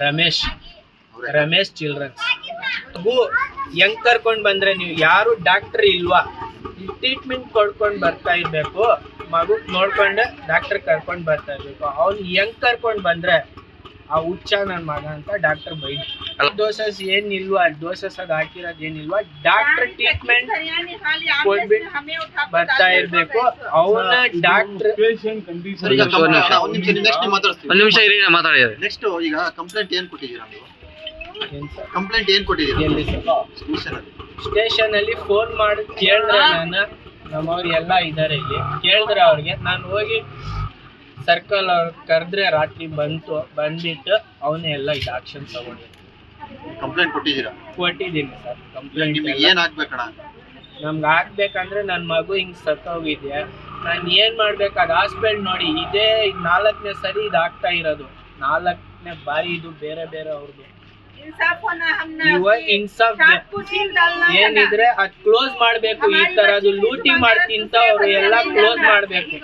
Ramesh. Ramesh children's. ಮಗು ಹೆಂಗ್ ಕರ್ಕೊಂಡ್ ಬಂದ್ರೆ ನೀವು? ಯಾರು ಡಾಕ್ಟರ್ ಇಲ್ವಾ? ಟ್ರೀಟ್ಮೆಂಟ್ ಕೊಡ್ಕೊಂಡ್ ಬರ್ತಾ ಇರ್ಬೇಕು. ಮಗು ನೋಡ್ಕೊಂಡು ಡಾಕ್ಟರ್ ಕರ್ಕೊಂಡ್ ಬರ್ತಾ ಇರ್ಬೇಕು. ಅವ್ನ್ ಹೆಂಗ್ ಕರ್ಕೊಂಡ್ ಬಂದ್ರೆ ಆ ಹುಚ್ಚ ನನ್ನ ಮಗ ಅಂತ ಡಾಕ್ಟರ್ ಬೈದ್ ಡೋಸಸ್ ಏನಿಲ್ವಾ? ಡೋಸಸ್ ಅದ್ ಹಾಕಿರೋದು ಏನಿಲ್ವಾ? ಡಾಕ್ಟರ್ ಟ್ರೀಟ್ಮೆಂಟ್ ಕೊಟ್ಬಿಟ್ಟು ಬರ್ತಾ ಇರ್ಬೇಕು. ಅವನ ಡಾಕ್ಟರ್ ಒಂದ್ ನಿಮಿಷ, ಒಂದ್ ನಿಮಿಷ ನೆಕ್ಸ್ಟ್ ಮಾತಾಡ್ತೀವಿ ಒಂದ್ ನಿಮಿಷ ಇರಿ ಮಾತಾಡಿ ಮಾತಾಡಿದ್ರೆ ನೆಕ್ಸ್ಟ್ ಈಗ ಕಂಪ್ಲೇಂಟ್ ಏನ್ ಕೊಟ್ಟಿದ್ದೀರಾ ನೀವು? ಕಂಪ್ಲೇಂಟ್ ಏನ್ ಕೊಟ್ಟಿದ್ದೀರಾ? ಎಲ್ಲಿ ಸ್ಟೇಷನ್ ಅಲ್ಲಿ. ಸ್ಟೇಷನ್ ಅಲ್ಲಿ ಫೋನ್ ಮಾಡಿ ಕೇಳಿದ್ರೆ ನಾನು. ನಮ್ಮವ್ರು ಎಲ್ಲ ಇದ್ದಾರೆ ಇಲ್ಲಿ. ಕೇಳಿದ್ರೆ ಅವ್ರಿಗೆ. ನಾನು ಹೋಗಿ ಸರ್ಕಲ್ ಅವ್ರು ಕರೆದ್ರೆ ರಾತ್ರಿ ಬಂತು ಬಂದ್ಬಿಟ್ಟು ಅವನೇ ಎಲ್ಲ ಇದು ಆಕ್ಷನ್ ತಗೊಂಡ್ರು. ಕಂಪ್ಲೇಂಟ್ ಕೊಟ್ಟಿದ್ದೀರಾ? ಕೊಟ್ಟಿದ್ದೀನಿ ಸರ್ ಕಂಪ್ಲೇಂಟ್ ನಿಮಗೆ ಏನು ಆಗ್ಬೇಕಣ್ಣ ನಮ್ಗೆ ಆಗ್ಬೇಕಂದ್ರೆ ನನ್ನ ಮಗು ಹಿಂಗ್ ಸತ್ತೋಗಿದೆ ನಾನು ಏನ್ ಮಾಡ್ಬೇಕು ಅದು ಹಾಸ್ಪಿಟಲ್ ನೋಡಿ ಇದೇ ಇದು ನಾಲ್ಕನೇ ಸರಿ ಇದು ಆಗ್ತಾ ಇರೋದು. ನಾಲ್ಕನೇ ಬಾರಿ ಇದು ಬೇರೆ ಬೇರೆ ಅವ್ರದ್ದು ಇವಾಗ ಇನ್ಸಾಫ್ ಏನಿದ್ರೆ ಅದ್ ಕ್ಲೋಸ್ ಮಾಡ್ಬೇಕು ಈ ಥರದ್ದು ಲೂಟಿ ಮಾಡಿ ತಿಂತವ್ರು ಎಲ್ಲ ಕ್ಲೋಸ್ ಮಾಡ್ಬೇಕು.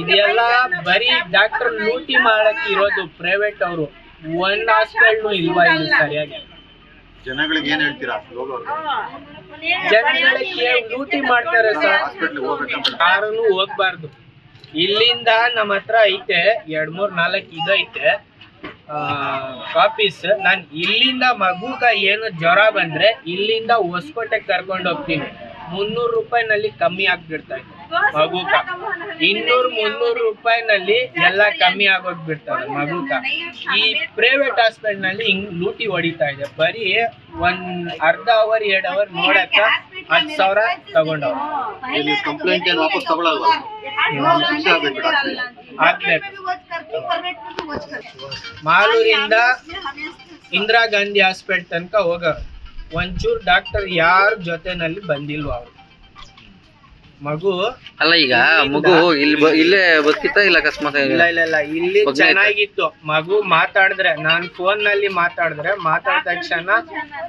ಇದೆಲ್ಲ ಬರೀ ಡಾಕ್ಟರ್ ಲೂಟಿ ಮಾಡಕ್ ಇರೋದು ಪ್ರೈವೇಟ್ ಅವರು. ಒಂದ್ ಹಾಸ್ಪಿಟಲ್ ಇಲ್ವಾ ಇಲ್ಲಿ ಸರಿಯಾಗಿ? ಜನಗಳಿಗೆ ಏನ್ ಹೇಳ್ತೀರಾ? ಜನಗಳಿಗೆ ಲೂಟಿ ಮಾಡ್ತಾರೆ ಸರ್? ಯಾರನ್ನು ಹೋಗ್ಬಾರ್ದು. ಇಲ್ಲಿಂದ ನಮ್ಮ ಹತ್ರ ಐತೆ ಎರಡ್ ಮೂರ್ ನಾಲ್ಕು ಐತೆ. ಕಾಪೀಸ್ ನಾನು ಇಲ್ಲಿಂದ ಮಗುಗ ಏನು ಜ್ವರ ಬಂದ್ರೆ ಇಲ್ಲಿಂದ ಹೊಸಕೋಟೆಗೆ ಕರ್ಕೊಂಡು ಹೋಗ್ತೀನಿ. ಮುನ್ನೂರು ರೂಪಾಯಿನಲ್ಲಿ ಕಮ್ಮಿ ಆಗ್ಬಿಡ್ತಾ ಇದೆ. ಮಗುಕ. ಇನ್ನೂರು ಮುನ್ನೂರು ರೂಪಾಯಿನಲ್ಲಿ ಎಲ್ಲ ಕಮ್ಮಿ ಆಗೋಗ್ಬಿಡ್ತಾರೆ ಮಗುಕ. ಈ ಪ್ರೈವೇಟ್ ಹಾಸ್ಪಿಟಲ್ನಲ್ಲಿ ಹಿಂಗ್ ಲೂಟಿ ಹೊಡಿತಾ ಇದೆ. ಬರೀ ಒಂದ್ ಅರ್ಧ ಅವರ್ ಎರಡ್ ಅವರ್ ನೋಡಕ್ಕ ಹತ್ತು ಸಾವಿರ ತಗೊಂಡವ್ರು. ಕಂಪ್ಲೇಂಟ್ ಎಲ್ಲ ವಾಪಸ್ ತಗೊಳಲ್ವಾ? ಮಾಲೂರಿಂದ ಇಂದಿರಾ ಗಾಂಧಿ ಹಾಸ್ಪಿಟಲ್ ತನಕ ಹೋಗ ಒಂಚೂರು ಡಾಕ್ಟರ್ ಯಾರ ಜೊತೆನಲ್ಲಿ ಬಂದಿಲ್ವ ಅವ್ರು? ಮಗು? ಅಲ್ಲ ಈಗ ಮಗು ಇಲ್ಲಿ ಇಲ್ಲೇ ಬದುಕಿತ್ತ ಇಲ್ಲ ಅಕಸ್ಮಾತ್ ಇಲ್ಲ ಇಲ್ಲ ಇಲ್ಲ. ಇಲ್ಲಿ ಚೆನ್ನಾಗಿತ್ತು. ಮಗು ಮಾತಾಡಿದ್ರೆ ನಾನ್ ಫೋನ್ನಲ್ಲಿ ಮಾತಾಡಿದ್ರೆ ಮಾತಾಡಿದ ತಕ್ಷಣ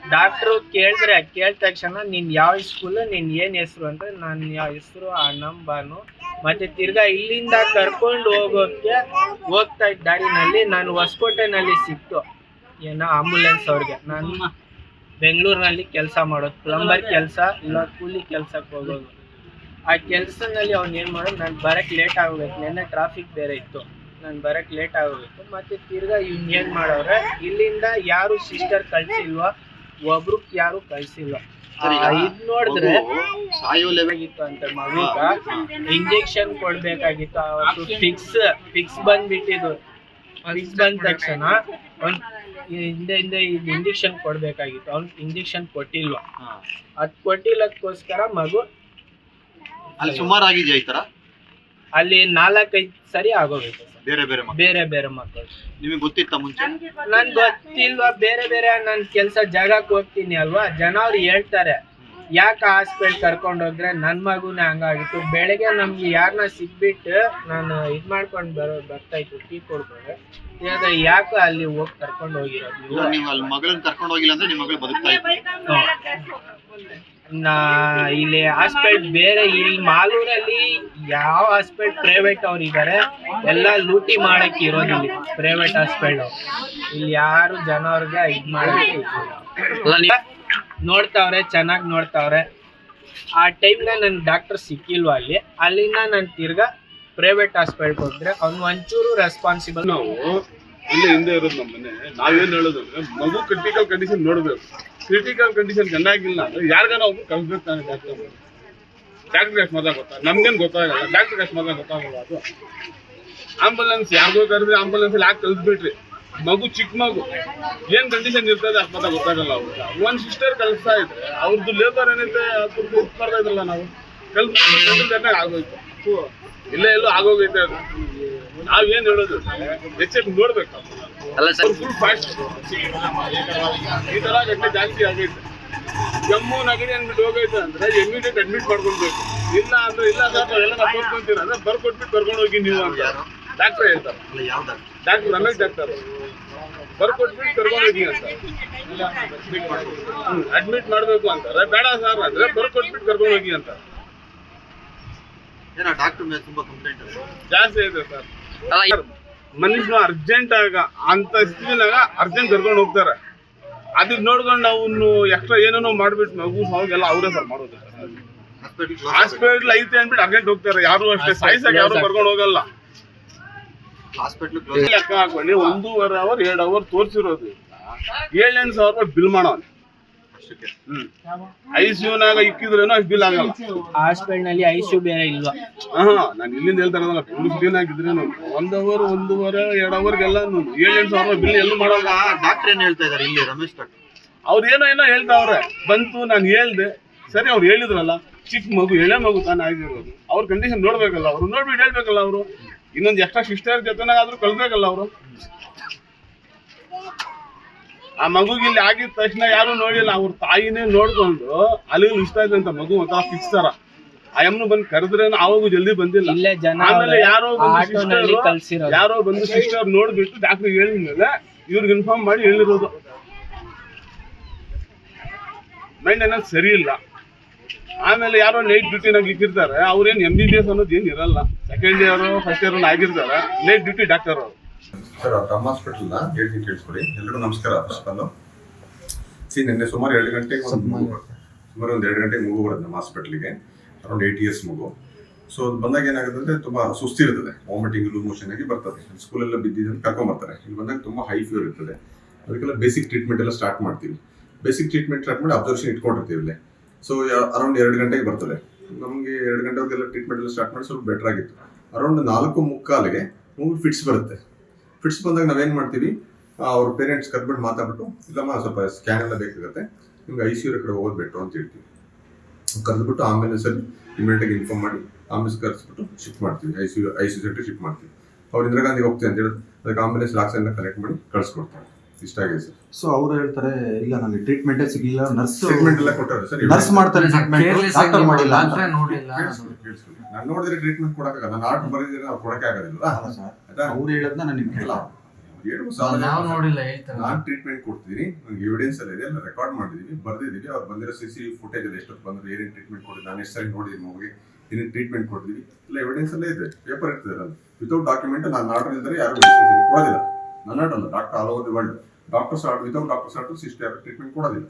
ಡಾಕ್ಟ್ರು ಕೇಳಿದ್ರೆ ಕೇಳಿದ ತಕ್ಷಣ ನೀನ್ ಯಾವ ಸ್ಕೂಲ್ ನಿನ್ ಏನ್ ಹೆಸರು ಅಂತ ನನ್ ಯಾವ ಹೆಸರು ನಂಬರ್ನು ಮತ್ತೆ ತಿರ್ಗಾ ಇಲ್ಲಿಂದ ಕರ್ಕೊಂಡು ಹೋಗೋಕೆ ಹೋಗ್ತಾ ಇದ್ದ ದಾರಿನಲ್ಲಿ ನಾನು ಹೊಸಕೋಟೆನಲ್ಲಿ ಸಿಕ್ತು. ಏನೋ ಆಂಬುಲೆನ್ಸ್ ಅವ್ರಿಗೆ. ನಾನು ಬೆಂಗಳೂರಿನಲ್ಲಿ ಕೆಲಸ ಮಾಡೋದು. ಪ್ಲಂಬರ್ ಕೆಲಸ ಇಲ್ಲ ಕೂಲಿ ಕೆಲ್ಸಕ್ಕೆ ಹೋಗೋದು. ಆ ಕೆಲಸದಲ್ಲಿ ಅವ್ನು ಏನು ಮಾಡೋದು ನಾನು ಬರಕ್ಕೆ ಲೇಟ್ ಆಗೋಬೇಕು. ನೆನ್ನೆ ಟ್ರಾಫಿಕ್ ಬೇರೆ ಇತ್ತು. ನಾನು ಬರಕ್ಕೆ ಲೇಟ್ ಆಗಬೇಕು. ಮತ್ತು ತಿರ್ಗಾ ಇವ್ನು ಏನು ಮಾಡೋರೆ ಇಲ್ಲಿಂದ ಯಾರು ಸಿಸ್ಟರ್ ಕಳಿಸಿಲ್ವ? ಒಬ್ರು ಯಾರು ಕಳಿಸಿಲ್ಲ. ಇದು ನೋಡಿದ್ರೆ ಮಗು ಸಾಯೋ ಲೆವೆಲ್ ಅಂತ ಮಗುಗ ಇಂಜೆಕ್ಷನ್ ಕೊಡ್ಬೇಕಾಗಿತ್ತು. ಅವತ್ತು ಫಿಕ್ಸ್ ಫಿಕ್ಸ್ ಬಂದ್ಬಿಟ್ಟಿದ್ದು. ಫಿಕ್ಸ್ ಬಂದ ತಕ್ಷಣ ಒಂದು ಹಿಂದೆ ಹಿಂದೆ ಇದು ಇಂಜೆಕ್ಷನ್ ಕೊಡ್ಬೇಕಾಗಿತ್ತು. ಅವ್ನು ಇಂಜೆಕ್ಷನ್ ಕೊಟ್ಟಿಲ್ವ. ಅದು ಕೊಟ್ಟಿಲ್ಲದಕ್ಕೋಸ್ಕರ ಮಗು ಅಲ್ಲಿ ಸುಮಾರು ಆಗಿದೆಯಾ ಈ ತರ? ಅಲ್ಲಿ ನಾಲ್ಕೈದು ಸರಿ ಆಗೋಗಿತ್ತು ಸರ್. ಬೇರೆ ಬೇರೆ ಮಕ್ಕಳು. ಬೇರೆ ಬೇರೆ ಮಕ್ಕಳು. ನಿಮಗೆ ಗೊತ್ತಿತ್ತ ಮುಂಚೆ? ನನ್ ಗೊತ್ತಿಲ್ವಾ? ಬೇರೆ ಬೇರೆ ನನ್ ಕೆಲ್ಸ ಜಾಗಕ್ಕೆ ಹೋಗ್ತೀನಿ ಅಲ್ವಾ? ಜನ ಅವ್ರು ಹೇಳ್ತಾರೆ. ಯಾಕೆ ಹಾಸ್ಪಿಟಲ್ ಕರ್ಕೊಂಡು ನನ್ನ ನನ್ ಮಗುನೇ ಹಂಗಾಗಿತ್ತು? ಬೆಳಗ್ಗೆ ನಮ್ಗೆ ಯಾರನ್ನ ಸಿಕ್ಬಿಟ್ಟು ನಾನು ಇದ್ ಮಾಡ್ಕೊಂಡು ಬರೋ ಬರ್ತಾ ಇತ್ತು ಟೀ ಕೊಡ್ಬೋದು ಇವಾಗ ಯಾಕೆ ಅಲ್ಲಿ ಹೋಗಿ ಕರ್ಕೊಂಡು ಹೋಗಿರೋದು? ನೀವು? ನೀವು ಅಲ್ಲಿ ಮಗಳನ್ನ ಕರ್ಕೊಂಡು ಹೋಗಿಲ್ಲ ಅಂದ್ರೆ ನಿಮ್ಮ ಮಗಳು ಬದುಕ್ತಾ ಇತ್ತು ಇಲ್ಲಿ ಹಾಸ್ಪಿಟಲ್ ಬೇರೆ ಇಲ್ಲಿ ಮಾಲೂರಲ್ಲಿ ಯಾವ ಹಾಸ್ಪಿಟಲ್ ಪ್ರೈವೇಟ್ ಅವ್ರು ಇದ್ದಾರೆ ಎಲ್ಲ ಲೂಟಿ ಮಾಡಕ್ಕೆ ಇರೋದು ಇಲ್ಲಿ ಪ್ರೈವೇಟ್ ಹಾಸ್ಪಿಟಲ್ ಇಲ್ಲಿ ಯಾರು ಜನ ಅವ್ರಿಗೆ ಇದ್ ಮಾಡಕ್ಕೆ. ನೋಡ್ತಾವ್ರೆ ಚೆನ್ನಾಗಿ ನೋಡ್ತಾವ್ರೆ. ಆ ಟೈಮ್ನ ನನ್ ಡಾಕ್ಟರ್ ಸಿಕ್ಕಿಲ್ವಾ ಅಲ್ಲಿ ಅಲ್ಲಿಂದ ನಾನು ತಿರ್ಗಾ ಪ್ರೈವೇಟ್ ಹಾಸ್ಪಿಟಲ್ಗೆ ಹೋದ್ರೆ ಅವ್ನು ಒಂಚೂರು ರೆಸ್ಪಾನ್ಸಿಬಲ್ ನಾವು ಇಲ್ಲೇ ಹಿಂದೆ ಇರೋದು ನಮ್ಮನೆ ನಾವೇನ್ ಹೇಳೋದಂದ್ರೆ ಮಗು ಕ್ರಿಟಿಕಲ್ ಕಂಡೀಷನ್ ನೋಡ್ಬೇಕು. ಕ್ರಿಟಿಕಲ್ ಕಂಡೀಷನ್ ಚೆನ್ನಾಗಿಲ್ಲ. ಯಾರಿಗಾನ ಒಬ್ರು ಕಳ್ಸ್ಬೇಕು ತಾನೆ ಡಾಕ್ಟರ್ ಡಾಕ್ಟರ್ ಎಷ್ಟು ಮಾತ್ರ ಗೊತ್ತಾ? ನಮ್ಗೇನು ಗೊತ್ತಾಗಲ್ಲ. ಡಾಕ್ಟರ್ ಎಷ್ಟು ಮಾತ್ರ ಗೊತ್ತಾಗಲ್ಲ ಅದು. ಆಂಬುಲೆನ್ಸ್ ಯಾರಿಗೋ ಕರೆದ್ರೆ ಆಂಬುಲೆನ್ಸ್ ಅಲ್ಲಿ ಯಾಕೆ ಕಲ್ಸ್ಬಿಟ್ರಿ ಮಗು ಚಿಕ್ಕ ಮಗು. ಏನ್ ಕಂಡೀಷನ್ ಇರ್ತದೆ ಅಷ್ಟು ಮಾತ್ರ ಗೊತ್ತಾಗಲ್ಲ ಅವ್ರಿಗೆ. ಒಂದ್ ಸಿಸ್ಟರ್ ಕಲ್ಸ್ತಾ ಇದ್ರೆ ಅವ್ರದ್ದು ಲೇಬರ್ ಏನೈತೆ ಅದ್ರದ್ದು ಇದು ಇದ್ರಲ್ಲ ನಾವು. ಕಲ್ಸ್ ಆಗೋಯ್ತು? ಇಲ್ಲೇ ಎಲ್ಲೋ ಆಗೋಗೈತೆ ಅದು. ನಾವೇನ್ ಹೇಳೋದು? ಹೆಚ್ಚಿಗೆ ನೋಡ್ಬೇಕು. ಅಲ್ಲ ಸರ್. ಫುಲ್ ಫಾಸ್ಟ್ ಈ ತರ ಗಂಟೆ ಜಾಸ್ತಿ ಆಗೈತೆ. ಜಮ್ಮು ನಗಡಿ ಅಂದ್ಬಿಟ್ಟು ಹೋಗೈತೆ ಅಂದ್ರೆ ಇಮಿಡಿಯೇಟ್ ಅಡ್ಮಿಟ್ ಮಾಡ್ಕೊಳ್ಬೇಕು. ಇಲ್ಲ ಅಂದ್ರೆ ಇಲ್ಲ ಸರ್ ಎಲ್ಲ ನಾವು ತೋರ್ಕೊಂತೀರ ಅಂದ್ರೆ ಬರ್ಕೊಟ್ಬಿಟ್ಟು ಕರ್ಕೊಂಡು ಹೋಗಿ ನೀವು ಅಂತ. ಡಾಕ್ಟರ್ ಹೇಳ್ತಾರೆ. ಡಾಕ್ಟರ್ ರಮೇಶ್ ಡಾಕ್ಟರ್ ಬರ್ಕೊಟ್ಬಿಟ್ಟು ಕರ್ಕೊಂಡು ಹೋಗಿ ಅಂತ. ಹ್ಮ್ ಅಡ್ಮಿಟ್ ಮಾಡ್ಬೇಕು ಅಂತಾರೆ ಬೇಡ ಸರ್ ಅಂದ್ರೆ ಬರ್ಕೊಟ್ಬಿಟ್ಟು ಕರ್ಕೊಂಡು ಹೋಗಿ ಅಂತ. ಏನೋ ಡಾಕ್ಟರ್ ಮೇಲೆ ತುಂಬಾ ಕಂಪ್ಲೇಂಟ್ ಜಾಸ್ತಿ ಇದೆ ಸರ್. ಅಲ್ಲ ಮನುಷ್ಯನ ಅರ್ಜೆಂಟ್ ಆಗ ಅಂತ ಸ್ಥಿತಿನಾಗ ಅರ್ಜೆಂಟ್ ಕರ್ಕೊಂಡು ಹೋಗ್ತಾರೆ. ಅದಕ್ಕೆ ನೋಡ್ಕೊಂಡು ಅವನು ಎಕ್ಸ್ಟ್ರಾ ಏನೇನೋ ಮಾಡ್ಬಿಟ್ಟು ಮಗು ಸಾವಾಗೆಲ್ಲ ಅವರೇ ಸರ್ ಮಾಡೋದು. ಹಾಸ್ಪಿಟಲ್ ಐತೆ ಅಂದ್ಬಿಟ್ಟು ಅರ್ಜೆಂಟ್ ಹೋಗ್ತಾರೆ. ಯಾರು ಅಷ್ಟೇ. ಸಾಯಿಸಾಗ ಯಾರು ಕರ್ಕೊಂಡು ಹೋಗಲ್ಲ. ಹಾಸ್ಪಿಟ್ಲ್ ಲೆಕ್ಕ ಹಾಕೊಂಡು ಒಂದೂವರೆ ಅವರ್ ಎರಡು ಅವರ್ ತೋರಿಸಿರೋದು. ಏಳೆಂಟು ಸಾವಿರ ರೂಪಾಯಿ ಬಿಲ್ ಮಾಡೋನು. ಹ್ಮ್. ಐ ನಾಗ ಇಕ್ಕಿದ್ರೇನು ಅಷ್ಟು ಬಿಲ್ ಆಗಲ್ಲ. ಹಾಸ್ಪಿಟಲ್ನಲ್ಲಿ ಐಸಿಯು ಬೇರೆ ಇಲ್ವಾ? ಹಾ ನಾನು ಇಲ್ಲಿಂದ ಹೇಳ್ತಾ ಇರೋದಲ್ಲ ಬೆಂಗಳೂರು ಆಗಿದ್ರೇನು ಒಂದ್ ಅವರ್ ಒಂದೂವರೆ ಎರಡ್ ಅವರ್ಗೆಲ್ಲ ಏಳೆಂಟು ಸಾವಿರ ರೂಪಾಯಿ ಬಿಲ್ ಎಲ್ಲೂ ಮಾಡೋವಾಗ ಡಾಕ್ಟರ್ ಏನ್ ಹೇಳ್ತಾ ಇದಾರೆ ಇಲ್ಲಿ ರಮೇಶ್ ಡಾಕ್ಟರ್? ಅವ್ರು ಏನೋ ಏನೋ ಹೇಳ್ತಾವ್ರೆ. ಬಂತು ನಾನು ಹೇಳ್ದೆ. ಸರಿ ಅವ್ರು ಹೇಳಿದ್ರಲ್ಲ. ಚಿಕ್ಕ ಮಗು ಎಳೆ ಮಗು ತಾನೇ ಆಗಿರೋದು. ಅವ್ರ ಕಂಡೀಷನ್ ನೋಡ್ಬೇಕಲ್ಲ ಅವ್ರು. ನೋಡ್ಬಿಟ್ಟು ಹೇಳ್ಬೇಕಲ್ಲ ಅವರು. ಇನ್ನೊಂದು ಎಕ್ಸ್ಟ್ರಾ ಸಿಸ್ಟರ್ ಜೊತೆನಾಗಾದ್ರೂ ಕಳ್ಬೇಕಲ್ಲ ಅವರು. ಆ ಮಗುಗೆ ಇಲ್ಲಿ ಆಗಿದ ತಕ್ಷಣ ಯಾರು ನೋಡಿಲ್ಲ ಅವ್ರ ತಾಯಿನೇ ನೋಡ್ಕೊಂಡು ಅಲ್ಲಿ ಇಷ್ಟ ಇದೆ ಅಂತ ಮಗು ಒಂಥರ ಫಿಕ್ಸ್ ತರ. ಆ ಬಂದ್ ಕರೆದ್ರೆ ಅವಾಗೂ ಜಲ್ದಿ ಬಂದಿಲ್ಲ. ಆಮೇಲೆ ಯಾರೋ ಯಾರೋ ಬಂದು ಸಿಸ್ಟರ್ ನೋಡ್ಬಿಟ್ಟು ಡಾಕ್ಟರ್ ಹೇಳಿದ್ಮೇಲೆ ಇವ್ರಿಗೆ ಇನ್ಫಾರ್ಮ್ ಮಾಡಿ ಹೇಳಿರೋದು. ಮೇಂಟೆನೆನ್ಸ್ ಸರಿ ಇಲ್ಲ. ಆಮೇಲೆ ಯಾರೋ ನೈಟ್ ಡ್ಯೂಟಿನಾಗ ಇಕ್ಕಿರ್ತಾರೆ ಅವ್ರೇನು ಎಂ ಬಿ ಬಿ ಎಸ್ ಅನ್ನೋದು ಏನು ಇರಲ್ಲ. ಸೆಕೆಂಡ್ ಇಯರ್ ಫಸ್ಟ್ ಇಯರ್ ಆಗಿರ್ತಾರೆ ನೈಟ್ ಡ್ಯೂಟಿ ಡಾಕ್ಟರ್ ಅವರು. ಸರ್ ತಮ್ಮ ಹಾಸ್ಪಿಟಲ್ನ ಹೇಳ್ತೀನಿ ಕೇಳಿಸ್ಕೊಳ್ಳಿ ಎಲ್ಲರಿಗೂ ನಮಸ್ಕಾರ. ಫಸ್ಟ್ ಆಲ್ ಸಿ ನಿನ್ನೆ ಸುಮಾರು ಎರಡು ಗಂಟೆಗೆ ಒಂದು ಮಗು ಸುಮಾರು ಒಂದು ಎರಡು ಗಂಟೆಗೆ ಮಗು ಬರುತ್ತೆ ನಮ್ಮ ಹಾಸ್ಪಿಟ್ಲಿಗೆ ಅರೌಂಡ್ ಏಟ್ ಇಯರ್ಸ್ ಮಗು. ಸೊ ಅದು ಬಂದಾಗ ಏನಾಗುತ್ತೆ ಅಂದರೆ ತುಂಬ ಸುಸ್ತಿರ್ತದೆ ವಾಮಿಟಿಂಗ್ ಲೂ ಮೋಷನ್ ಆಗಿ ಬರ್ತದೆ. ಸ್ಕೂಲೆಲ್ಲ ಬಿದ್ದಿದ್ದು ಕರ್ಕೊಂಬರ್ತಾರೆ ಇಲ್ಲಿ ಬಂದಾಗ ತುಂಬ ಹೈ ಫೀವರ್ ಇರ್ತದೆ. ಅದಕ್ಕೆಲ್ಲ ಬೇಸಿಕ್ ಟ್ರೀಟ್ಮೆಂಟ್ ಎಲ್ಲ ಸ್ಟಾರ್ಟ್ ಮಾಡ್ತೀವಿ. ಬೇಸಿಕ್ ಟ್ರೀಟ್ಮೆಂಟ್ ಸ್ಟಾರ್ಟ್ ಮಾಡಿ ಅಬ್ಸರ್ವೇಷನ್ ಇಟ್ಕೊಂಡಿರ್ತೀವಿ ಇಲ್ಲೇ. ಸೊ ಅರೌಂಡ್ ಎರಡು ಗಂಟೆಗೆ ಬರ್ತದೆ. ನಮಗೆ ಎರಡು ಗಂಟೆವರೆಗೆಲ್ಲ ಟ್ರೀಟ್ಮೆಂಟ್ ಎಲ್ಲ ಸ್ಟಾರ್ಟ್ ಮಾಡಿ ಸ್ವಲ್ಪ ಬೆಟರ್ ಆಗಿತ್ತು. ಅರೌಂಡ್ ನಾಲ್ಕು ಮುಕ್ಕಾಲಿಗೆ ಮೂವಿ ಫಿಟ್ಸ್ ಬರುತ್ತೆ. ಫಿಟ್ಸ್ ಬಂದಾಗ ನಾವೇನು ಮಾಡ್ತೀವಿ? ಅವ್ರ ಪೇರೆಂಟ್ಸ್ ಕರ್ಬಿಟ್ಟು ಮಾತಾಡ್ಬಿಟ್ಟು, ಇಲ್ಲಮ್ಮ, ಸ್ವಲ್ಪ ಸ್ಕ್ಯಾನ್ ಎಲ್ಲ ಬೇಕಾಗುತ್ತೆ. ನಿಮ್ಗೆ ಐ ಸಿ ಯು ಕಡೆ ಹೋಗೋದು ಅಂತ ಹೇಳ್ತೀವಿ. ಕರೆದ್ಬಿಟ್ಟು ಆಮೇಲೆ ಸರಿ ಇಮಿಡಿಯೇಟಾಗಿ ಇನ್ಫಾರ್ಮ್ ಮಾಡಿ ಆಂಬುಲೆನ್ಸ್ ಕರೆಸ್ಬಿಟ್ಟು ಶಿಫ್ಟ್ ಮಾಡ್ತೀವಿ. I C U I C ಸೆಂಟ್ರಿಗೆ ಶಿಫ್ಟ್ ಮಾಡ್ತೀವಿ. ಅವ್ರು ಇಂದಿರಾ ಗಾಂಧಿ ಹೋಗ್ತೀವಿ ಅಂತ ಹೇಳಿದ್ರು ಅದಕ್ಕೆ ಆಂಬುಲೆನ್ಸ್ ಲಾಕ್ಸ್ ಎಲ್ಲ ಕನೆಕ್ಟ್ ಮಾಡಿ ಕಳಿಸ್ಕೊಡ್ತಾರೆ. ಇಷ್ಟ ಆಗಿದೆ ಸರ್. ಸೊ ಅವ್ರು ಹೇಳ್ತಾರೆ ಇಲ್ಲ ನನಗೆ ಟ್ರೀಟ್ಮೆಂಟೇ ಸಿಗಲಿಲ್ಲ. ನರ್ಸ್ ಟ್ರೀಟ್ಮೆಂಟ್ ಎಲ್ಲ ಕೊಟ್ಟಾರೆ ಸರ್ ನರ್ಸ್ ಮಾಡ್ತಾರೆ ಟ್ರೀಟ್ಮೆಂಟ್ ಡಾಕ್ಟರ್ ಮಾಡಿಲ್ಲ ಅಂತ. ನಾನು ನೋಡಿದ್ರೆ ಟ್ರೀಟ್ಮೆಂಟ್ ಕೊಡಕ್ಕಾಗಲ್ಲ. ನಾನು ಆರ್ಡರ್ ಬರೆದಿದ್ರೆ ಅವ್ರು ಕೊಡಕ್ಕೆ ಆಗೋದಿಲ್ಲ. ಆಯ್ತಾ? ಅವ್ರು ಹೇಳೋದನ್ನ ನಾನು ನಿಮ್ಗೆ ಸಾಧನೆ ನಾವು ನೋಡಿಲ್ಲ ಹೇಳ್ತಾರೆ. ನಾನು ಟ್ರೀಟ್ಮೆಂಟ್ ಕೊಡ್ತೀನಿ. ನನಗೆ ಎವಿಡೆನ್ಸ್ ಎಲ್ಲ ಇದೆ. ಎಲ್ಲ ರೆಕಾರ್ಡ್ ಮಾಡಿದೀವಿ ಬರ್ದಿದೀವಿ ಅವ್ರು ಬಂದಿರೋ ಸಿ ಸಿ ಫುಟೇಜ್ ಎಲ್ಲ ಎಷ್ಟೊತ್ತು ಬಂದ್ರು ಏನೇನು ಟ್ರೀಟ್ಮೆಂಟ್ ಕೊಟ್ಟಿದ್ದು ನಾನು ಎಷ್ಟು ಸರಿ ನೋಡಿದ್ದೀನಿ ಮಗುಗೆ? ಏನೇನು ಟ್ರೀಟ್ಮೆಂಟ್ ಕೊಡ್ತೀವಿ ಎಲ್ಲ ಎವಿಡೆನ್ಸ್ ಎಲ್ಲ ಇದೆ. ಪೇಪರ್ ಇರ್ತದೆ ವಿತೌಟ್ ಡಾಕ್ಯುಮೆಂಟ್ ನಾನು ಆರ್ಡರ್ ಇದ್ದರೆ ಯಾರು ಕೊಡೋದಿಲ್ಲ. ಆರ್ಡರ್ ಅಲ್ಲ doctor all over the world doctors order without doctors order cyst ಯಾರು ಟ್ರೀಟ್ಮೆಂಟ್ ಕೊಡೋದಿಲ್ಲ.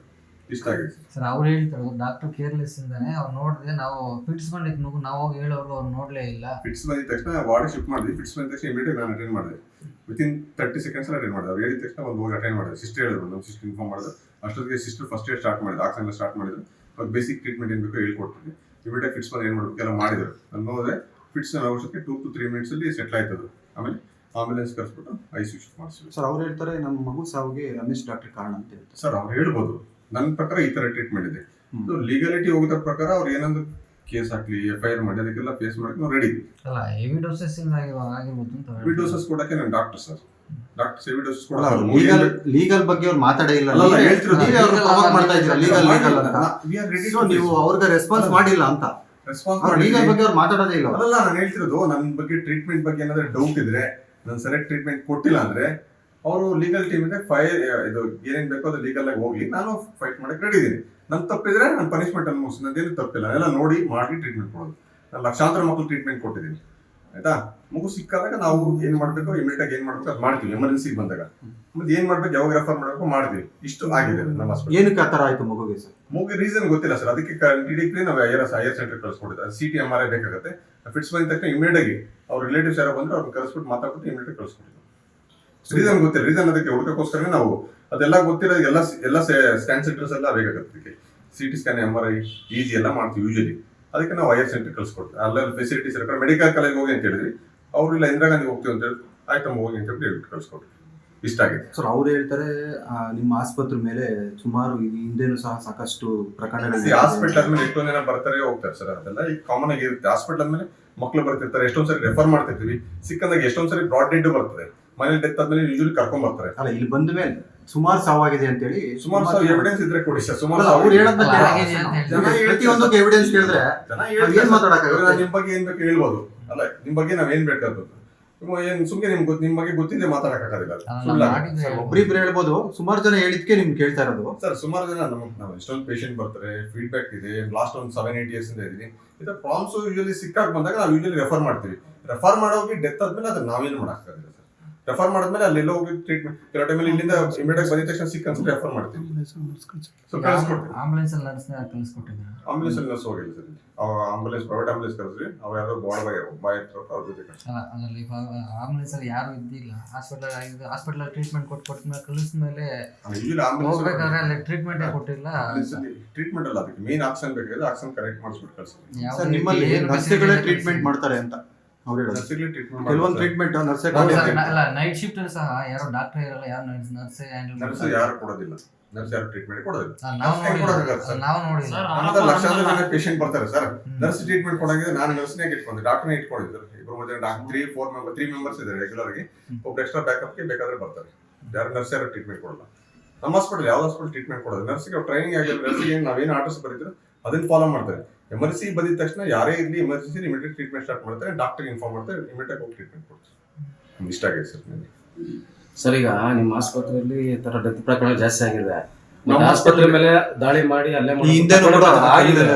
ಇಷ್ಟ ಆಗಿದೆ. ಸರ್ ಅವ್ರು ಹೇಳ್ತಾರೆ ಡಾಕ್ಟರ್ ಕೇರ್ಲೆಸ್ ಇಂದಾನೆ ಅವ್ರು ನೋಡಿದ್ರೆ ನಾವು ಫಿಟ್ಸ್ ಬಂದಿತ್ತು ಮಗು ನಾವು ಹೋಗಿ ಹೇಳೋರು ಅವ್ರು ನೋಡಲೇ ಇಲ್ಲ. ಫಿಟ್ಸ್ ಬಂದಿದ ತಕ್ಷಣ ವಾರ್ಡ್ ಶಿಫ್ಟ್ ಮಾಡಿದ್ವಿ ಫಿಟ್ಸ್ ಬಂದ ತಕ್ಷಣ ಇಮಿಡಿಯೇಟ್ ನಾನು ಅಟೆಂಡ್ ಮಾಡಿದೆ. ವಿತಿನ್ ತರ್ಟಿ ಸೆಕೆಂಡ್ಸ್ ಅಟೆಂಡ್ ಮಾಡಿದೆ. ಅವ್ರು ಹೇಳಿದ ತಕ್ಷಣ ಒಂದು ಹೋಗಿ ಅಟೆಂಡ್ ಮಾಡಿದೆ. ಸಿಸ್ಟರ್ ಹೇಳಿದ್ರು ನಮ್ಮ ಸಿಸ್ಟರ್ ಇನ್ಫಾರ್ಮ್ ಮಾಡಿದ್ರು. ಅಷ್ಟೊತ್ತಿಗೆ ಸಿಸ್ಟರ್ ಫಸ್ಟ್ ಏಡ್ ಸ್ಟಾರ್ಟ್ ಮಾಡಿದ್ರು. ಆಕ್ಸನ್ ಎಲ್ಲ ಸ್ಟಾರ್ಟ್ ಮಾಡಿದ್ರು. ಅವ್ರು ಬೇಸಿಕ್ ಟ್ರೀಟ್ಮೆಂಟ್ ಏನು ಬೇಕೋ ಹೇಳ್ಕೊಡ್ತೀವಿ ಇಮಿಡಿಯೇಟ್ ಫಿಟ್ಸ್ ಬಂದು ಏನು ಮಾಡಬೇಕು? ಎಲ್ಲ ಮಾಡಿದ್ರು. ನಾನು ನೋಡಿದ್ರೆ ಫಿಟ್ಸ್ ಔಷಧಕ್ಕೆ ಟೂ ಟು ತ್ರೀ ಮಿನಿಟ್ಸಲ್ಲಿ ಸೆಟ್ಲ್ ಆಯ್ತದು. ಆಮೇಲೆ ಆಂಬುಲೆನ್ಸ್ ಕರೆಸ್ಬಿಟ್ಟು ಐ ಸಿ ಶಿಫ್ಟ್ ಸರ್ ಅವ್ರು ಹೇಳ್ತಾರೆ ನಮ್ಮ ಮಗು ಸಾವಿಗೆ ರಮೇಶ್ ಡಾಕ್ಟರ್ ಕಾರಣ ಅಂತ ಹೇಳ್ತಾರೆ. ಸರ್ ಅವ್ರು ಹೇಳ್ಬೋದು. ನನ್ನ ಪ್ರಕಾರ ಈ ತರ ಟ್ರೀಟ್ಮೆಂಟ್ ಇದೆ. ಲೀಗಾಲಿಟಿ ಹೋಗೋದ್ರ ಪ್ರಕಾರ ಅವ್ರು ಏನಂದ್ರೆ ಕೇಸ್ ಹಾಕ್ಲಿ ಎಫ್ ಐ ಆರ್ ಮಾಡಿ ಅದಕ್ಕೆಲ್ಲ ಫೇಸ್ ಮಾಡಕ್ಕೆ ನಾವು ರೆಡಿ ಅಲ್ಲ ಹೆವಿ ಡೋಸಸ್ ಇಂದ ಆಗಿರ್ಬೋದು ಅಂತ ಹೆವಿ ಡೋಸಸ್ ಕೊಡಕ್ಕೆ ನಾನು doctor sir doctor heavy doses ಕೊಡಲ್ಲ ಲೀಗಲ್ ಲೀಗಲ್ ಬಗ್ಗೆ ಅವ್ರು ಮಾತಾಡೇ ಇಲ್ಲ. ಅಲ್ಲ, ಹೇಳ್ತಿರೋದು ನೀವೇ ಅವ್ರು legal ಮಾಡ್ತಾ ಇದ್ದೀರಾ? ಲೀಗಲ್ ಲೀಗಲ್ ಅಂತ. ಸೊ ನೀವು ಅವ್ರಿಗೆ ರೆಸ್ಪಾನ್ಸ್ ಮಾಡಿಲ್ಲ ಅಂತ. ರೆಸ್ಪಾನ್ಸ್ ಲೀಗಲ್ ಬಗ್ಗೆ ಅವ್ರು ಮಾತಾಡೋದೇ ಇಲ್ಲ. ಅಲ್ಲ ನಾನು ಹೇಳ್ತಿರೋದು ನನ್ನ ಬಗ್ಗೆ ಟ್ರೀಟ್ಮೆಂಟ್ ಬಗ್ಗೆ ಏನಾದ್ರು ಡೌಟ್ ಇದ್ರೆ ನಾನು ಸರಿಯಾಗಿ ಟ್ರೀಟ್ಮೆಂಟ್ ಕೊಟ್ಟಿಲ್ಲ ಅಂದ್ರೆ ಅವರು ಲೀಗಲ್ ಟೀಮ್ ಇದೆ ಫೈರ್ ಇದು ಏನೇನು ಬೇಕೋ ಅದು ಲೀಗಲ್ ಆಗಿ ಹೋಗ್ಲಿ, ನಾನು ಫೈಟ್ ಮಾಡಕ್ಕೆ ರೆಡಿ ಇದ್ದೀನಿ. ನನ್ ತಪ್ಪಿದ್ರೆ ನಾನು ಪನಿಷ್ಮೆಂಟ್ ಅನ್ನು ಮುಗಿಸ್, ನಂದೇನು ತಪ್ಪಿಲ್ಲ. ಎಲ್ಲ ನೋಡಿ, ಮಾಡಿ ಟ್ರೀಟ್ಮೆಂಟ್ ಕೊಡೋದು. ನಾನು ಲಕ್ಷಾಂತರ ಮಕ್ಕಳು ಟ್ರೀಟ್ಮೆಂಟ್ ಕೊಟ್ಟಿದ್ದೀನಿ. ಆಯ್ತಾ? ಮಗು ಸಿಕ್ಕಾದಾಗ ನಾವು ಏನ್ ಮಾಡ್ಬೇಕು? ಇಮಿಡಿಯೇಟ್ ಆಗಿ ಏನ್ ಮಾಡ್ಬೇಕು? ಅದು ಮಾಡ್ತೀವಿ ಎಮರ್ಜೆನ್ಸಿ ಬಂದಾಗ. ಮತ್ತೆ ಏನ್ ಮಾಡ್ಬೇಕು? ಯಾವಾಗ ರೆಫರ್ ಮಾಡ್ಬೇಕು? ಮಾಡ್ತೀವಿ. ಇಷ್ಟು ಆಗಿದೆ ನಮ್ಮ ಹಾಸ್ಪಿಟಲ್ ಏನಕ್ಕೆ ಆ ತರ ಆಯ್ತು ಮಗುಗೆ ಸರ್? ಮಗುಗೆ ರೀಸನ್ ಗೊತ್ತಿಲ್ಲ ಸರ್. ಅದಕ್ಕೆ ಇಮಿಡಿಯೇಟ್ಲಿ ನಾವು ಐಆರ್ ಐಆರ್ ಸೆಂಟರ್ ಕಳ್ಸ್ಕೊಡ್ತೀವಿ C T M R I ಬೇಕಾಗುತ್ತೆ. ಫಿಟ್ಸ್ ಬಂದ ತಕ್ಷಣ ಇಮಿಡಿಯೇಟ್ ಆಗಿ ಅವ್ರ ರಿಲೇಟಿವ್ಸ್ ಯಾರೋ ಬಂದ್ರೆ ಅವ್ರನ್ನ ಕರೆಸ್ಬಿಟ್ಟು ಮಾತಾಡ್ಬಿಟ್ಟು ಇಮಿಡಿಯೇಟ್ ಕಳ್ಸ್ಕೊಡ್ತೀವಿ ರೀಸನ್ ಗೊತ್ತಿಲ್ಲ. ರೀಸನ್ ಅದಕ್ಕೆ ಹುಡುಕಕ್ಕೋಸ್ಕರನೇ ನಾವು ಅದೆಲ್ಲ ಗೊತ್ತಿರೋ ಎಲ್ಲ ಎಲ್ಲ ಸ್ಕ್ಯಾನ್ ಸೆಂಟರ್ಸ್ ಎಲ್ಲ ಬೇಕಾಗುತ್ತೆ C T scan M R I EEG ಎಲ್ಲ ಮಾಡ್ತೀವಿ ಯೂಶಲಿ ಅದಕ್ಕೆ ನಾವು ಐಆರ್ ಸೆಂಟರ್ ಕಳಿಸ್ಕೊಡ್ತೀವಿ. ಅಲ್ಲೆಲ್ಲ ಫೆಸಿಲಿಟೀಸ್ ಇರಕ್ಕೆ ಮೆಡಿಕಲ್ ಕಾಲೇಜ್ ಹೋಗಿ ಅಂತ ಹೇಳಿದ್ರಿ. ಅವ್ರು ಇಲ್ಲ ಇಂದಿರಾ ಗಾಂಧಿ ಹೋಗ್ತೀವಿ ಅಂತ ಹೇಳಿ ಆಯ್ತಮ್ಮ ಹೋಗಿ ಅಂತ ಹೇಳಿ ಕಳಿಸ್ಕೊಡ್ತೀವಿ ಇಷ್ಟ ಆಗಿದೆ. ಸರ್ ಅವ್ರು ಹೇಳ್ತಾರೆ ನಿಮ್ಮ ಆಸ್ಪತ್ರೆ ಮೇಲೆ ಸುಮಾರು ಹಿಂದೆನೂ ಸಹ ಸಾಕಷ್ಟು ಪ್ರಕರಣಗಳು ಹಾಸ್ಪಿಟಲ್ ಆದ್ಮೇಲೆ ಎಷ್ಟೊಂದು ಜನ ಬರ್ತಾರೆ ಹೋಗ್ತಾರೆ ಸರ್ ಅದೆಲ್ಲ ಈಗ ಕಾಮನ್ ಆಗಿ ಇರುತ್ತೆ. ಹಾಸ್ಪಿಟಲ್ ಆದ್ಮೇಲೆ ಮಕ್ಕಳು ಬರ್ತಿರ್ತಾರೆ ಎಷ್ಟೊಂದ್ ಸರಿ ರೆಫರ್ ಮಾಡ್ತಿರ್ತೀವಿ ಸಿಕ್ಕಂದಾಗ ಎಷ್ಟೊಂದ್ ಸರಿ ಬ್ರಾಡ್ ಡೆಡ್ ಬರ್ತದೆ ಮನೇಲಿ ಡೆತ್ ಆದ್ಮೇಲೆ ಯೂಶಲಿ ಕರ್ಕೊಂಡ್ ಬರ್ತಾರೆ. ಅಲ್ಲ ಇಲ್ಲಿ ಬಂದ ಮೇಲೆ ಸುಮಾರು ಸಾವಾಗಿದೆ ಅಂತೇಳಿ ಸುಮಾರು ಸಾವಿರ ಎವಿಡೆನ್ಸ್ ಇದ್ರೆ ಕೊಡಿ ಸರ್ ಸುಮಾರು ಅವ್ರು ಹೇಳ್ತಾರೆ. ಜನ. ಪ್ರತಿಯೊಂದಕ್ಕೆ ಎವಿಡೆನ್ಸ್ ಕೇಳಿದ್ರೆ ಜನ ಏನ್ ಮಾತಾಡಕ್ಕಾಗಲ್ಲ ನಿಮ್ ಬಗ್ಗೆ ಏನ್ ಬೇಕು ಹೇಳ್ಬೋದು. ಅಲ್ಲ ನಿಮ್ ಬಗ್ಗೆ ನಾವ್ ಏನ್ ಬೇಕಾದ್ರು ಏನ್ ಸುಮ್ನೆ ನಿಮ್ ಗೊತ್ತ ನಿಮ್ ಬಗ್ಗೆ ಗೊತ್ತಿದೆ ಮಾತಾಡಕ್ಕಾಗೋದಿಲ್ಲ ಒಬ್ರಿಬ್ರು ಹೇಳ್ಬೋದು. ಸುಮಾರು ಜನ ಹೇಳಿದ್ಕೆ ನಿಮ್ಗೆ ಕೇಳ್ತಾ ಇರೋದು. ಸರ್ ಸುಮಾರು ಜನ ನಮಗೆ ನಾವು ಎಷ್ಟೊಂದು ಪೇಷಂಟ್ ಬರ್ತಾರೆ ಫೀಡ್ಬ್ಯಾಕ್ ಇದೆ ಲಾಸ್ಟ್ ಒಂದು ಸೆವೆನ್ ಏಟ್ ಇಯರ್ಸ್ ಇಂದ ಇದೀನಿ. ಇದು ಪ್ರಾಬ್ಲಮ್ಸ್ ಯೂಶಲಿ ಸಿಕ್ಕಾಗ ಬಂದಾಗ ನಾವು ಯೂಶಲಿ ರೆಫರ್ ಮಾಡ್ತೀವಿ. ರೆಫರ್ ಮಾಡೋಗಿ ಡೆತ್ ಆದ್ಮೇಲೆ ಅದನ್ನ ನಾವೇನು ಮಾಡೋಕ್ಕಾಗಲ್ಲ ಸರ್. ರೆಫರ್ ಮಾಡಿದ್ಮೇಲೆ ಅಲ್ಲಿ ಎಲ್ಲ ಹೋಗಿ ಟ್ರೀಟ್ಮೆಂಟ್ ಕೆಲವು ಟೈಮಲ್ಲಿ ಇಲ್ಲಿಂದ ಇಮಿಡಿಯೇಟ್ ಬಂದ ತಕ್ಷಣ ಸಿಕ್ಕ ಅನ್ಸುತ್ತೆ ರೆಫರ್ ಮಾಡ್ತೀವಿ. ಸೊ ಕಳಿಸ್ಕೊಡ್ತೀವಿ ಆಂಬುಲೆನ್ಸ್ ಅಲ್ಲಿ ನರ್ಸ್ನ ಕಳಿಸ್ಕೊಟ್ಟಿದ್ರು ಆಂಬುಲೆನ್ಸ್ ಅಲ್ಲಿ ನರ್ಸ್ ಹೋಗಿಲ್ಲ ಸರ್. ಅವ ಆಂಬುಲೆನ್ಸ್ ಪ್ರೈವೇಟ್ ಆಂಬುಲೆನ್ಸ್ ಕಳಿಸ್ರಿ ಅವ ಯಾವ್ದೋ ಬಾಡ್ ಬಾಯ್ ಬಾಯ್ ಹತ್ರ ಅವ್ರ ಜೊತೆ ಕಳ್ಸಿ. ಅಲ್ಲ ಆಂಬುಲೆನ್ಸ್ ಅಲ್ಲಿ ಯಾರು ಇದ್ದಿಲ್ಲ. ಹಾಸ್ಪಿಟಲ್ ಹಾಸ್ಪಿಟಲ್ ಟ್ರೀಟ್ಮೆಂಟ್ ಕೊಟ್ಟು ಕೊಟ್ಟ ಕಳಿಸ್ಮೇಲೆ ಇಲ್ಲಿ ಹೋಗ್ಬೇಕಾದ್ರೆ ಆಂಬುಲೆನ್ಸ್ ಅಲ್ಲಿ ಟ್ರೀಟ್ಮೆಂಟ್ ಕೊಟ್ಟಿಲ್ಲ? ಟ್ರೀಟ್ಮೆಂಟ್ ಅಲ್ಲ ಅದಕ್ಕೆ ಮೇನ್ ಆಪ್ಷನ್ ಬೇಕಾಗಿ ಆಪ್ಷನ್ ಕರೆಕ್ಟ್ ಮಾಡಿಸ್ಬಿಟ್ಟು ಕಳ್ಸಿ. ಸರ್ ನಿಮ್ಮಲ್ಲಿ ನರ್ಸ್ಗಳೇ ಟ್ರೀಟ್ಮೆಂಟ್ ಮಾಡ್ತಾರೆ ಅಂತ. ಅವ್ರು ಹೇಳೋದು ಟ್ರೀಟ್ಮೆಂಟ್ ಕೆಲವೊಂದು ಟ್ರೀಟ್ಮೆಂಟ್ ನರ್ಸೇ ಸರ್. ಅಲ್ಲ ನೈಟ್ ಶಿಫ್ಟ್ ಸಹ ಯಾರೋ ಡಾಕ್ಟರ್ ಇರಲ್ಲ ಯಾರು ನರ್ಸ್ ನರ್ಸ್ ನರ್ಸ್ ಯಾರು ಕೊಡೋದಿಲ್ಲ. ನರ್ಸ್ ಯಾರು ಟ್ರೀಟ್ಮೆಂಟ್ ಕೊಡೋದಿಲ್ಲ. ನಾವು ನೋಡಿ ಸರ್? ನಾವು ನಮ್ಮತ್ರ ಲಕ್ಷಾಂತರ ಜನ ಪೇಷಂಟ್ ಬರ್ತಾರೆ ಸರ್. ನರ್ಸ್ ಟ್ರೀಟ್ಮೆಂಟ್ ಕೊಡಂಗಿದ್ರೆ ನಾನು ನರ್ಸ್ನೇ ಇಟ್ಕೊಂಡೆ ಡಾಕ್ಟರ್ನೇ ಇಟ್ಕೊಂಡಿದ್ದೆ ಇಬ್ಬರು ಮೂರು ಜನ doctor three four member three members ಇದ್ದಾರೆ ರೆಗ್ಯುಲರ್ ಆಗಿ. ಒಬ್ರು ಎಕ್ಸ್ಟ್ರಾ ಬ್ಯಾಕಪ್ಗೆ ಬೇಕಾದ್ರೆ ಬರ್ತಾರೆ. ಯಾರು ನರ್ಸ್ ಯಾರು ಟ್ರೀಟ್ಮೆಂಟ್ ಕೊಡಲ್ಲ. ನಮ್ಮ ಹಾಸ್ಪಿಟಲ್ ಯಾವ ಹಾಸ್ಪಿಟಲ್ ಟ್ರೀಟ್ಮೆಂಟ್ ಕೊಡೋದು ನರ್ಸ್ಗೆ ಟ್ರೈನಿಂಗ್ ಆಗಿಲ್ಲ. ನರ್ಸ್ಗೆ ನಾವೇನು ಆರ್ಡರ್ಸ್ ಬರೀತೀರೋ ಅದನ್ನ ಫಾಲೋ ಮಾಡ್ತಾರೆ. ಎಮರ್ಜೆನ್ಸಿ ಬಂದಿದ ತಕ್ಷಣ ಯಾರೇ ಇರಲಿ ಎಮರ್ಜೆನ್ಸಿ ಇಮಿಡಿಯೇಟ್ ಟ್ರೀಟ್ಮೆಂಟ್ ಸ್ಟಾರ್ಟ್ ಮಾಡ್ತಾರೆ ಡಾಕ್ಟರ್ ಇನ್ಫಾರ್ಮ್ ಮಾಡ್ತಾರೆ ಇಮಿಡಿಯೇಟ್ ಆಗಿ ಟ್ರೀಟ್ಮೆಂಟ್ ಕೊಡ್ತಾರೆ. ಇಷ್ಟ ಆಗಿದೆ ಸರ್ ನನಗೆ ಸರ್ ಈಗ ನಿಮ್ಮ ಆಸ್ಪತ್ರೆಯಲ್ಲಿ ಈ ತರ ಡೆತ್ ಪ್ರಕರಣ ಜಾಸ್ತಿ ಆಗಿದೆ. ನಮ್ಮ ಆಸ್ಪತ್ರೆ ಮೇಲೆ ದಾಳಿ ಮಾಡಿ ಅಲ್ಲೇ ಹಿಂದೆ ಆಗಿದೆ.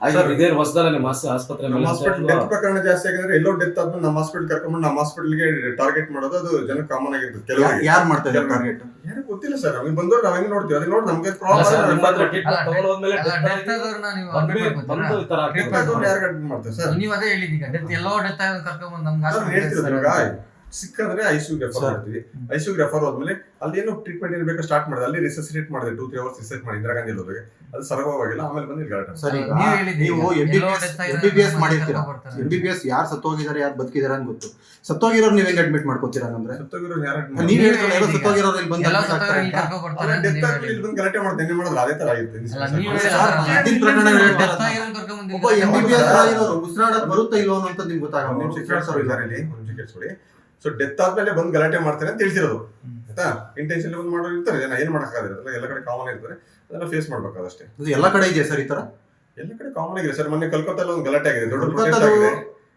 ಆಗಿದೆ ಇದೇನು ಹೊಸದಲ್ಲ ನಿಮ್ಮ ಆಸ್- ಆಸ್ಪತ್ರೆ ನಮ್ಮ ಹಾಸ್ಪಿಟಲ್ ಡೆತ್ ಪ್ರಕರಣ ಜಾಸ್ತಿ ಆಗಿದ್ರೆ ಎಲ್ಲೋ ಡೆತ್ ಆದ್ಮೇಲೆ ನಮ್ಮ ಹಾಸ್ಪಿಟಲ್ ಕರ್ಕೊಂಡು ನಮ್ಮ ಹಾಸ್ಪಿಟಲ್ಗೆ ಟಾರ್ಗೆಟ್ ಮಾಡೋದು ಅದು ಜನ ಕಾಮನ್ ಆಗಿರ್ತದೆ ಕೆಲವರಿಗೆ. ಯಾರ್ ಮಾಡ್ತಾ ಟಾರ್ಗೆಟ್ ಯಾರು ಗೊತ್ತಿಲ್ಲ ಸರ್ ನಮಗೆ ಬಂದವ್ರು ನಾವ್ ಹೆಂಗ್ ನೋಡ್ತೀವಿ? ಅದಕ್ಕೆ ನೋಡಿ ನಮ್ಗೆ ಸರ್, ಪ್ರಾಬ್ಲಮ್ ಆಗಿ. ಯಾರು ಮಾಡ್ತಾರೆ ಸರ್ ನೀವು ಅದೇ ಹೇಳಿದೀಗ ಡೆತ್ ಎಲ್ಲೋ ಡೆತ್ ಆಗೋದು ಕರ್ಕೊಂಡ್ಬಂದು ನಮ್ಗೆ ನಾನು ಸಿಕ್ಕಂದ್ರೆ ಐಸಿಯು ರೆಫರ್. ಮಾಡ್ತೀವಿ. ಐಸಿಯು ರೆಫರ್ ಹೋದ್ಮೇಲೆ ಅಲ್ಲಿ ಏನು ಟ್ರೀಟ್ಮೆಂಟ್ ಇರಬೇಕು ಸ್ಟಾರ್ಟ್ ಮಾಡಿದೆ. ಅಲ್ಲಿ ರಿಸರ್ಚ್ ಮಾಡಿದೆ. ಟೂ ತ್ರೀ ಅವರ್ಸ್ ರಿಸರ್ಚ್ ಮಾಡಿ ಇಂದಿರಾ ಗಾಂಧಿ ಹೋದಾಗ ಅದು ಸರಗವಾಗಿಲ್ಲ ಆಮೇಲೆ ಬಂದು ಸರಿ ಸರ್ ನೀವು ಹೇಳಿದ್ದೀರಿ, ನೀವು M B B S M B B S ನಮ್ಮನ್ನ ಮಾಡಿರ್ತೀರಾ? MBBS M B B S ಯಾರು ಸತ್ತೋಗಿದ್ದಾರೆ ಯಾರು ಬದುಕಿದ್ದಾರೆ ಅಂತ ಗೊತ್ತು. ಸತ್ತೋಗಿರೋರು ನೀವು ಹೆಂಗ್ ಅಡ್ಮಿಟ್ ಮಾಡ್ಕೋತೀರಾ ಅಂದ್ರೆ ಸತ್ತೋಗಿರೋ ಯಾರು ನೀವ್ ಹೇಳ್ತಾರೆ. ಸತ್ತೋಗಿರೋರು ಇಲ್ಲಿ ಬಂದು ಇಲ್ಲಿ ಅಂತ. ಬರ್ತಾರೆ ಡೆತ್ ನೀವು ಇಲ್ಲಿ ಬಂದು ಗಲಾಟೆ ಮಾಡ್ತೇನೆ ಮಾಡಿದ್ರೆ ಅದೇ ತರ ಬಂದು ಒಬ್ಬ ಎಂ ಬಿ ಬಿ ಎಸ್ ಆಗಿರೋರು ಉಸಿರಾಡಕ್ ಬರುತ್ತಾ ಇಲ್ವೋ ಅಂತ ನಿಮ್ಗೆ ಗೊತ್ತಾಗ ಗೊತ್ತಾಗಲ್ಲ ನಿಮಿಷ ಕೇಳಿಸೋರು ಇದ್ದಾರೆ ಇಲ್ಲಿ. ನಿಮಿಷ ಕೇಳಿಸ್ಕೊಡಿ ಸೊ ಡೆತ್ ಆದ್ಮೇಲೆ ಬಂದು ಗಲಾಟೆ ಮಾಡ್ತಾರೆ ಅಂತ ಹೇಳ್ತಿರೋದು. ಆಯ್ತಾ? ಇಂಟೆನ್ಷನ್ ಬಂದು ಮಾಡೋರು ಇರ್ತಾರೆ ಜನ ಏನ್ ಮಾಡಕ್ಕಾಗಲ್ಲ ಎಲ್ಲ ಕಡೆ ಕಾಮನ್ ಇರ್ತಾರೆ. ಅದನ್ನ ಫೇಸ್ ಮಾಡ್ಬೇಕಾದಷ್ಟೇ. ಇದು ಎಲ್ಲ ಕಡೆ ಇದೆಯಾ ಸರ್ ಈ ತರ ಎಲ್ಲ ಕಡೆ ಕಾಮನ್ ಆಗಿದೆ ಸರ್. ಮೊನ್ನೆ ಕಲ್ಕತ್ತಾದಲ್ಲಿ ಒಂದು ಗಲಾಟೆ ಆಗಿದೆ. ದೊಡ್ಡ ಪ್ರೊಟೆಸ್ಟ್ ಆಗಿದೆ.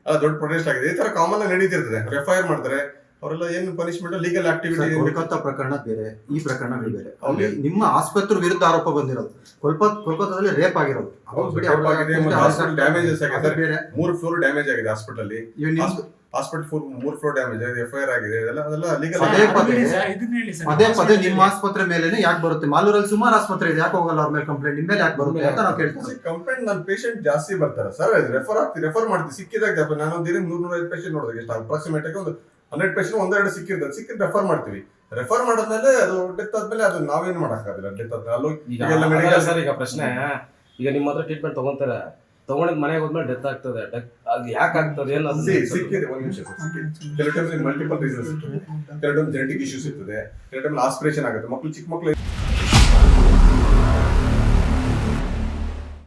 ಅಲ್ಲ ದೊಡ್ಡ ಪ್ರೊಟೆಸ್ಟ್ ಆಗಿದೆ. ಈ ತರ ಕಾಮನ್ ಆಗಿ ನಡೀತಿರ್ತದೆ. ರೆಫೈರ್ ಮಾಡ್ತಾರೆ. ಅವರೆಲ್ಲ ಏನು ಪನಿಷ್ಮೆಂಟ್ ಲೀಗಲ್ ಆಕ್ಟಿವಿಟಿ ಕೋಲ್ಕತ್ತಾ ಪ್ರಕರಣ ಬೇರೆ ಈ ಪ್ರಕರಣ ಬೇರೆ. ಅವ್ರಿಗೆ ನಿಮ್ಮ ಆಸ್ಪತ್ರೆ ವಿರುದ್ಧ ಆರೋಪ ಬಂದಿರೋದು. ಕೋಲ್ಕತ್ ಕೋಲ್ಕತ್ತಾದಲ್ಲಿ ರೇಪ್ ಆಗಿರೋದು. ಡ್ಯಾಮೇಜಸ್ ಆಗಿದೆ, ಮೂರು ಫ್ಲೋರ್ ಡ್ಯಾಮೇಜ್ ಆಗಿದೆ ಹಾಸ್ಪಿಟಲ್ ಹಾಸ್ಪಿಟಲ್ ಫೋರ್ ಮೂರ್ ಫ್ಲೋರ್ ಡ್ಯಾಮೇಜ್ ಆಗಿದೆ ಎಫ್ಐಆರ್ ಆಗಿದೆ ಅದೆಲ್ಲ ಅದೆಲ್ಲ ಲೀಗಲ್ ಪದೇ ಪದೇ ಪದೇ ಪದೇ ನಿಮ್ಮ ಆಸ್ಪತ್ರೆ ಮೇಲೆ ಯಾಕೆ ಬರುತ್ತೆ? ಮಾಲೂರಲ್ಲಿ ಸುಮಾರು ಆಸ್ಪತ್ರೆ ಇದೆ ಯಾಕೆ ಹೋಗಲ್ಲ ಅವ್ರ ಮೇಲೆ ಕಂಪ್ಲೇಂಟ್ ನಿಮ್ಮ ಮೇಲೆ ಯಾಕೆ ಬರುತ್ತೆ ಅಂತ ನಾವು ಕೇಳ್ತೀವಿ. ಕಂಪ್ಲೇಂಟ್ ನನ್ನ ಪೇಷಂಟ್ ಜಾಸ್ತಿ ಬರ್ತಾರೆ. ಸರ್ ರೆಫರ್ ಆಗ್ತಿ ರೆಫರ್ ಮಾಡ್ತೀವಿ ಸಿಕ್ಕಿದಾಗ ನಾನು ಒಂದು ದಿನ ನೂರ ನೂರೈದು ಪೇಷಂಟ್ ನೋಡಿದಾಗ ಎಷ್ಟು ಅಪ್ರಾಕ್ಸಿಮೇಟ್ ಆಗಿ ಒಂದು ಹಂಡ್ರೆಡ್ ಪೇಷಂಟ್ ಒಂದೆರಡು ಸಿಕ್ಕಿರ್ತದೆ. ಸಿಕ್ಕಿದ್ ರೆಫರ್ ಮಾಡ್ತೀವಿ. ರೆಫರ್ ಮಾಡಿದ್ಮೇಲೆ ಅದು ಡೆತ್ ಆದ್ಮೇಲೆ ಅದು ನಾವೇನು ಮಾಡಕ್ಕಾಗಲ್ಲ. ಡೆತ್ ಆದ್ಮೇಲೆ ಅಲ್ಲೂ ಈಗ ಈಗೆಲ್ಲ ಸರ್ ಈಗ ಪ್ರಶ್ನೆ ಈಗ ನಿಮ್ಮ ಹತ್ರ ಟ್ರೀಟ್ಮೆಂಟ್ ತಗೊಂತಾರೆ. ತಗೊಂಡಿದ್ ಮನೆಗೆ ಹೋದ್ಮೇಲೆ ಡೆತ್ ಆಗ್ತದೆ. ಅದು ಯಾಕೆ ಆಗ್ತದೆ ಏನು ಅದು ಸಿಕ್ಕಿದೆ ಒಂದು ನಿಮಿಷ ಸರ್ ಸಿಕ್ಕಿದೆ. ಕೆಲವು ಟೈಮ್ ಮಲ್ಟಿಪಲ್ ರೀಸನ್ಸ್ ಇರ್ತದೆ. ಕೆಲವು ಟೈಮ್ ಜೆನೆಟಿಕ್ ಇಶ್ಯೂಸ್ ಇರ್ತದೆ. ಕೆಲವು ಟೈಮ್ ಆಸ್ಪಿರೇಷನ್ ಆಗುತ್ತೆ. ಮಕ್ಕಳು ಚಿಕ್ಕ ಮಕ್ಕಳು